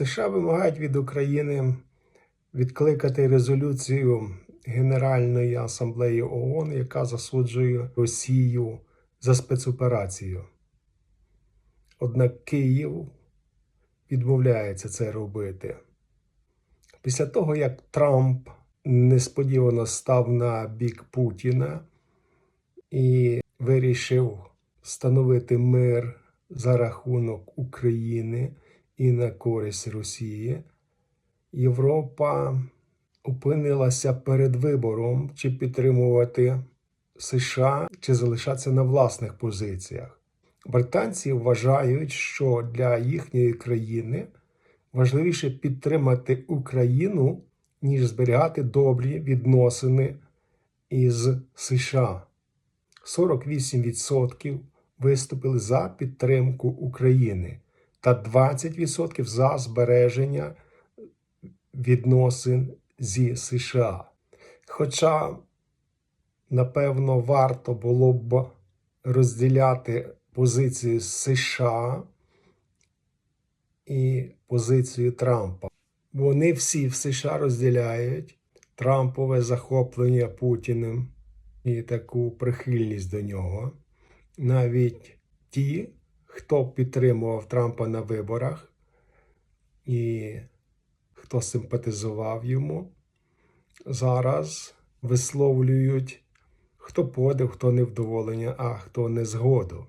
США вимагають від України відкликати резолюцію Генеральної асамблеї ООН, яка засуджує Росію за спецоперацію. Однак Київ відмовляється це робити. Після того, як Трамп несподівано став на бік Путіна і вирішив встановити мир за рахунок України і на користь Росії, Європа опинилася перед вибором, чи підтримувати США, чи залишатися на власних позиціях. Британці вважають, що для їхньої країни важливіше підтримати Україну, ніж зберігати добрі відносини із США. 48% виступили за підтримку України та 20% за збереження відносин зі США. Хоча, напевно, варто було б розділяти позицію США і позицію Трампа. Вони всі в США розділяють Трампове захоплення Путіним і таку прихильність до нього. Навіть ті, хто підтримував Трампа на виборах і хто симпатизував йому, зараз висловлюють хто подив, хто невдоволення, а хто не згоду.